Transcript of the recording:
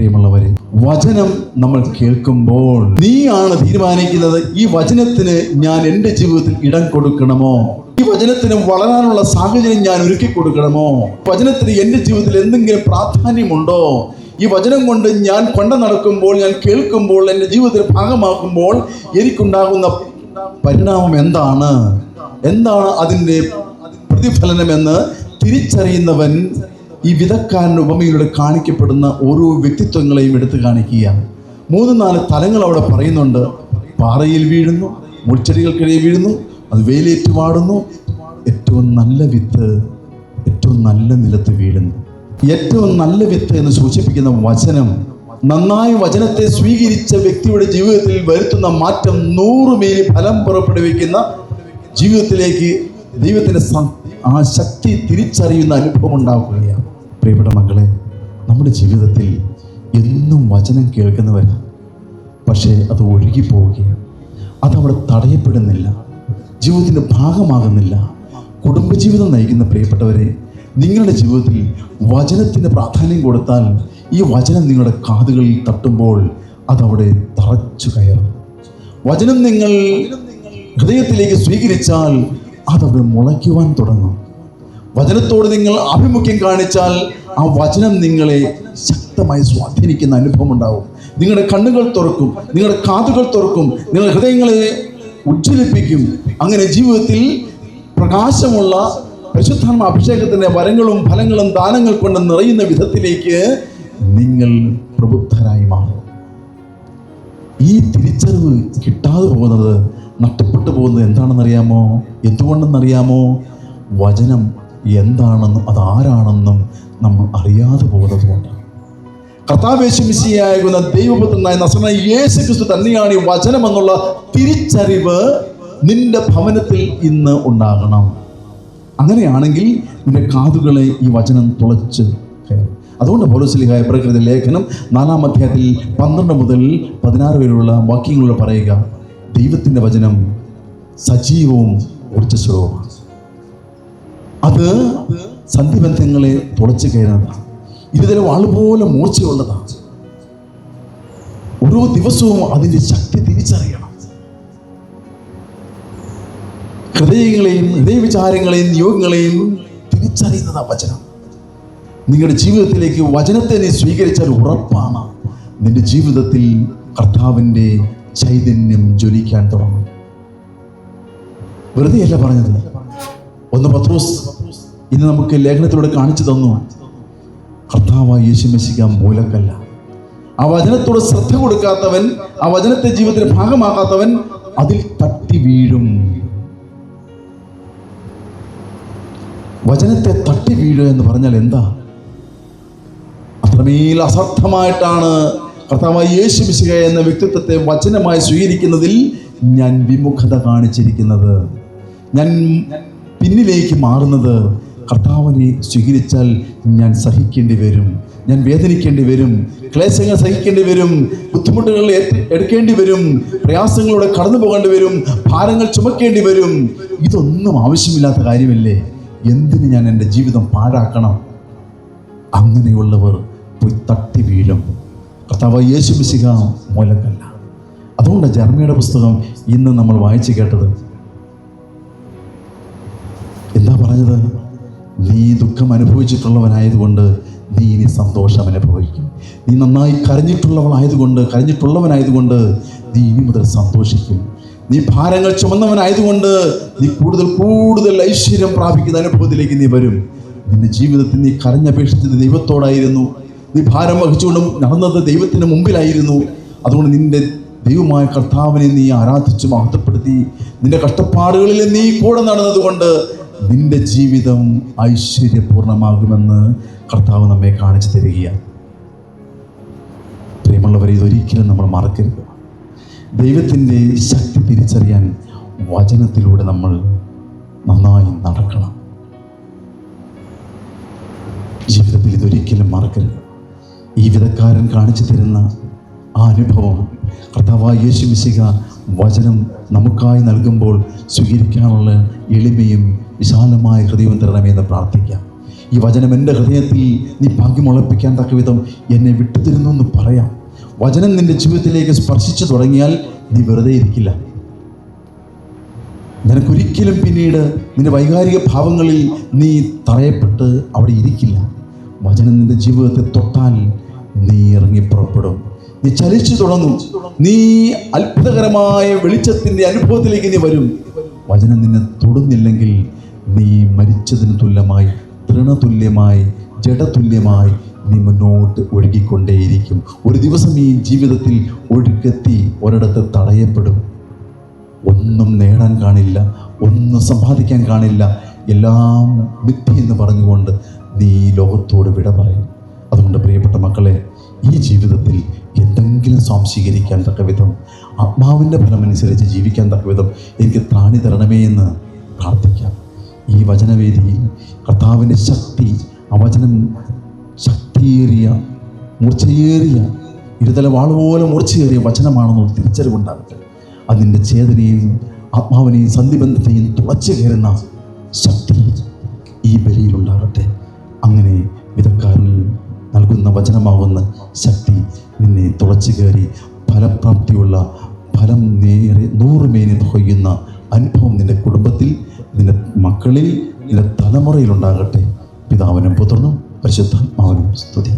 പ്രിയമുള്ളവരെ വചനം നമ്മൾ കേൾക്കുമ്പോൾ നീയാണ് തീരുമാനിക്കുന്നത് ഈ വചനത്തിന് ഞാൻ എന്റെ ജീവിതത്തിൽ ഇടം കൊടുക്കണമോ? ഈ വചനത്തിന് വളരാനുള്ള സാഹചര്യം ഞാൻ ഒരുക്കി കൊടുക്കണമോ? വചനത്തിന് എന്റെ ജീവിതത്തിൽ എന്തെങ്കിലും പ്രാധാന്യമുണ്ടോ? ഈ വചനം കൊണ്ട് ഞാൻ കൊണ്ട നടക്കുമ്പോൾ ഞാൻ കേൾക്കുമ്പോൾ എന്റെ ജീവിതത്തിൽ ഭാഗമാക്കുമ്പോൾ എനിക്കുണ്ടാകുന്ന പരിണാമം എന്താണ്? എന്താണ് അതിന്റെ പ്രതിഫലനമെന്ന് തിരിച്ചറിയുന്നവൻ ഈ വിധക്കാരന്റെ ഉപമയിലൂടെ കാണിക്കപ്പെടുന്ന ഓരോ വ്യക്തിത്വങ്ങളെയും എടുത്തു കാണിക്കുകയാണ്. മൂന്ന് നാല് തലങ്ങൾ അവിടെ പറയുന്നുണ്ട്. പാറയിൽ വീഴുന്നു മുൾച്ചെടികൾക്കിടയിൽ വീഴുന്നു അത് വെയിലേറ്റ് വാടുന്നു. ഏറ്റവും നല്ല വിത്ത് ഏറ്റവും നല്ല നിലത്ത് വീഴുന്നു. ഏറ്റവും നല്ല വിത്ത് എന്ന് സൂചിപ്പിക്കുന്ന വചനം നന്നായി വചനത്തെ സ്വീകരിച്ച വ്യക്തിയുടെ ജീവിതത്തിൽ വരുത്തുന്ന മാറ്റം നൂറ് മേലി ഫലം പുറപ്പെടുവിക്കുന്ന ജീവിതത്തിലേക്ക് ദൈവത്തിന്റെ ആ ശക്തി തിരിച്ചറിയുന്ന അനുഭവം ഉണ്ടാക്കുകയാണ് പ്രിയപ്പെട്ട മക്കളെ നമ്മുടെ ജീവിതത്തിൽ എന്നും വചനം കേൾക്കുന്നവരാണ് പക്ഷേ അത് ഒഴുകി പോവുകയാണ് അതവിടെ തടയപ്പെടുന്നില്ല. ജീവിതത്തിന്റെ ഭാഗമാകുന്നില്ല. കുടുംബജീവിതം നയിക്കുന്ന പ്രിയപ്പെട്ടവരെ നിങ്ങളുടെ ജീവിതത്തിൽ വചനത്തിന് പ്രാധാന്യം കൊടുത്താൽ ഈ വചനം നിങ്ങളുടെ കാതുകളിൽ തട്ടുമ്പോൾ അതവിടെ തറച്ചു കയറും. വചനം നിങ്ങൾ ഹൃദയത്തിലേക്ക് സ്വീകരിച്ചാൽ അതവിടെ മുളയ്ക്കുവാൻ തുടങ്ങും. വചനത്തോട് നിങ്ങൾ ആഭിമുഖ്യം കാണിച്ചാൽ ആ വചനം നിങ്ങളെ ശക്തമായി സ്വാധീനിക്കുന്ന അനുഭവം ഉണ്ടാവും നിങ്ങളുടെ കണ്ണുകൾ തുറക്കും നിങ്ങളുടെ കാതുകൾ തുറക്കും നിങ്ങളുടെ ഹൃദയങ്ങളെ ഉജ്ജ്വലിപ്പിക്കും. അങ്ങനെ ജീവിതത്തിൽ പ്രകാശമുള്ള പരിശുദ്ധാത്മ അഭിഷേകത്തിന്റെ വരങ്ങളും ഫലങ്ങളും ദാനങ്ങൾ കൊണ്ട് നിറയുന്ന വിധത്തിലേക്ക് നിങ്ങൾ പ്രബുദ്ധരായി മാറും. ഈ തിരിച്ചറിവ് കിട്ടാതെ പോകുന്നത് നഷ്ടപ്പെട്ടു പോകുന്നത് എന്താണെന്നറിയാമോ? എന്തുകൊണ്ടെന്നറിയാമോ? വചനം എന്താണെന്നും അതാരാണെന്നും നമ്മൾ അറിയാതെ പോകുന്നത് കൊണ്ടാണ്. കർത്താവേശമിശിയാകുന്ന ദൈവപുത്രനായ നസന യേശു ക്രിസ്തു തന്നെയാണ് ഈ വചനം എന്നുള്ള തിരിച്ചറിവ് നിന്റെ ഭവനത്തിൽ ഇന്ന് ഉണ്ടാകണം. അങ്ങനെയാണെങ്കിൽ നിന്റെ കാതുകളെ ഈ വചനം തുളച്ച് അതുകൊണ്ട് പോലീസിലിഹായ പ്രകൃതി ലേഖനം നാലാം അധ്യായത്തിൽ പന്ത്രണ്ട് മുതൽ പതിനാറ് വരെയുള്ള വാക്യങ്ങളിൽ പറയുക ദൈവത്തിന്റെ വചനം സജീവവും ഊർജസ്വലവുമാണ്. അത് സന്ധിബന്ധങ്ങളെ തുളച്ചു കയറാതാണ് ഇരുതരം ആളുപോലെ മൂർച്ചയുള്ളതാണ് ഓരോ ദിവസവും അതിന്റെ ശക്തി തിരിച്ചറിയണം. ഹൃദയങ്ങളെയും ഹൃദയവിചാരങ്ങളെയും നിയോഗങ്ങളെയും തിരിച്ചറിയുന്നതാണ് വചനം. നിങ്ങളുടെ ജീവിതത്തിലേക്ക് വചനത്തെ നീ സ്വീകരിച്ചാൽ ഉറപ്പാണ്. നിന്റെ ജീവിതത്തിൽ കർത്താവിന്റെ ചൈതന്യം ജ്വലിക്കാൻ തുടങ്ങും. വെറുതെയല്ല പറഞ്ഞത്. ഒന്ന് പത്രോസ് ഇന്ന് നമുക്ക് ലേഖനത്തിലൂടെ കാണിച്ചു തന്നു. കർത്താവായ യേശുമശിക മൂലക്കല്ല. ആ വചനത്തോട് ശ്രദ്ധ കൊടുക്കാത്തവൻ ആ വചനത്തെ ജീവിതത്തിൽ ഭാഗമാക്കാത്തവൻ അതിൽ തട്ടി വീഴും. വചനത്തെ തട്ടി വീഴുക എന്ന് പറഞ്ഞാൽ എന്താ? അത്രമേൽ അസർത്ഥമായിട്ടാണ് കർത്താവായ യേശു മിശിക എന്ന വ്യക്തിത്വത്തെ വചനമായി സ്വീകരിക്കുന്നതിൽ ഞാൻ വിമുഖത കാണിച്ചിരിക്കുന്നത്. ഞാൻ പിന്നിലേക്ക് മാറുന്നത് കർത്താവിനെ സ്വീകരിച്ചാൽ ഞാൻ സഹിക്കേണ്ടി വരും. ഞാൻ വേദനിക്കേണ്ടി വരും. ക്ലേശങ്ങൾ സഹിക്കേണ്ടി വരും. ബുദ്ധിമുട്ടുകൾ എടുക്കേണ്ടി വരും. പ്രയാസങ്ങളിലൂടെ കടന്നു പോകേണ്ടി വരും. ഭാരങ്ങൾ ചുമക്കേണ്ടി വരും. ഇതൊന്നും ആവശ്യമില്ലാത്ത കാര്യമല്ലേ? എന്തിന് ഞാൻ എന്റെ ജീവിതം പാഴാക്കണം? അങ്ങനെയുള്ളവർ പോയി തട്ടി വീഴും. കർത്താവ് യേശു മിശിക മൂലക്കല്ല. അതുകൊണ്ട് ജർമ്മയുടെ പുസ്തകം ഇന്ന് നമ്മൾ വായിച്ചു കേട്ടത്. പറഞ്ഞത് നീ ദുഃഖം അനുഭവിച്ചിട്ടുള്ളവനായതുകൊണ്ട് നീ ഇനി സന്തോഷം അനുഭവിക്കും. നീ നന്നായി കരഞ്ഞിട്ടുള്ളവളായതുകൊണ്ട് കരഞ്ഞിട്ടുള്ളവനായതുകൊണ്ട് നീ ഇനി മുതൽ സന്തോഷിക്കും. നീ ഭാരങ്ങൾ ചുമന്നവനായതുകൊണ്ട് നീ കൂടുതൽ കൂടുതൽ ഐശ്വര്യം പ്രാപിക്കുന്ന അനുഭവത്തിലേക്ക് നീ വരും. നിന്റെ ജീവിതത്തിൽ നീ കരഞ്ഞപേക്ഷിച്ചത് ദൈവത്തോടായിരുന്നു. നീ ഭാരം വഹിച്ചുകൊണ്ട് നടന്നത് ദൈവത്തിന് മുമ്പിലായിരുന്നു. അതുകൊണ്ട് നിന്റെ ദൈവമായ കർത്താവിനെ നീ ആരാധിച്ചു മഹത്വപ്പെടുത്തി. നിന്റെ കഷ്ടപ്പാടുകളിൽ നീ കൂടെ നടന്നതുകൊണ്ട് നിന്റെ ജീവിതം ഐശ്വര്യപൂർണമാകുമെന്ന് കർത്താവ് നമ്മെ കാണിച്ചു തരികയാണ്. പ്രിയമുള്ളവരെ ഇതൊരിക്കലും നമ്മൾ മറക്കരുത്. ദൈവത്തിന്റെ ശക്തി തിരിച്ചറിയാൻ വചനത്തിലൂടെ നമ്മൾ നന്നായി നടക്കണം. ജീവിതത്തിൽ ഇതൊരിക്കലും മറക്കരുത്. ഈ വിധക്കാരൻ കാണിച്ചു തരുന്ന ആ അനുഭവം കർത്താവായ യേശു മിശിക വചനം നമുക്കായി നൽകുമ്പോൾ സ്വീകരിക്കാനുള്ള എളിമയും വിശാലമായ ഹൃദയവും തരണമെന്ന് പ്രാർത്ഥിക്കാം. ഈ വചനം എന്റെ ഹൃദയത്തിൽ നീ ഭാഗ്യം ഉളപ്പിക്കാൻ തക്ക വിധം എന്നെ വിട്ടുതരുന്നു എന്ന് പറയാം. വചനം നിന്റെ ജീവിതത്തിലേക്ക് സ്പർശിച്ചു തുടങ്ങിയാൽ നീ വെറുതെ ഇരിക്കില്ല. നിനക്കൊരിക്കലും പിന്നീട് നിന്റെ വൈകാരിക ഭാവങ്ങളിൽ നീ തറയപ്പെട്ട് അവിടെ ഇരിക്കില്ല. വചനം നിന്റെ ജീവിതത്തെ തൊട്ടാൽ നീ ഇറങ്ങി പുറപ്പെടും. നീ ചലിച്ചു തുടങ്ങും. നീ അത്ഭുതകരമായ വെളിച്ചത്തിന്റെ അനുഭവത്തിലേക്ക് നീ വരും. വചനം നിന്നെ തൊടുന്നില്ലെങ്കിൽ നീ മരിച്ചതിന് തുല്യമായി തൃണതുല്യമായി ജഡതുല്യമായി നീ മുന്നോട്ട് ഒഴുകിക്കൊണ്ടേയിരിക്കും. ഒരു ദിവസം ഈ ജീവിതത്തിൽ ഒഴുക്കെത്തി ഒരിടത്ത് തടയപ്പെടും. ഒന്നും നേടാൻ കാണില്ല ഒന്നും സമ്പാദിക്കാൻ കാണില്ല. എല്ലാം മിഥ്യ എന്ന് പറഞ്ഞുകൊണ്ട് നീ ലോകത്തോട് വിട പറയും. അതുകൊണ്ട് പ്രിയപ്പെട്ട മക്കളെ ഈ ജീവിതത്തിൽ എന്തെങ്കിലും സ്വാംശീകരിക്കാൻ തക്ക വിധം ആത്മാവിന്റെ ഫലമനുസരിച്ച് ജീവിക്കാൻ തക്ക വിധം എനിക്ക് ത്രാണി തരണമേ എന്ന് പ്രാർത്ഥിക്കാം. ഈ വചനവേദിയിൽ കർത്താവിന്റെ ശക്തി ആ വചനം ശക്തിയേറിയ മൂർച്ചയേറിയ ഇരുതല വാളുപോലെ മൂർച്ചയേറിയ വചനമാണെന്ന് തിരിച്ചറിവുണ്ടാകട്ടെ. അതിന്റെ ചേതനയെയും ആത്മാവിനെയും സന്ധിബന്ധത്തെയും തുളച്ചു കയറുന്ന ശക്തി ഈ ബലിയിലുണ്ടാകട്ടെ അങ്ങനെ വിധക്കാരനിൽ നൽകുന്ന വചനമാകുന്ന ശക്തി നിന്നെ തുളച്ചു കയറി ഫലപ്രാപ്തിയുള്ള ഫലം നേരെ നൂറുമേനി കൊയ്യുന്ന അനുഭവം നിന്റെ കുടുംബത്തിൽ നിന്റെ മക്കളിൽ നിന്റെ തലമുറയിലുണ്ടാകട്ടെ പിതാവിനും പുത്രനും പരിശുദ്ധാത്മാവിനും സ്തുതി.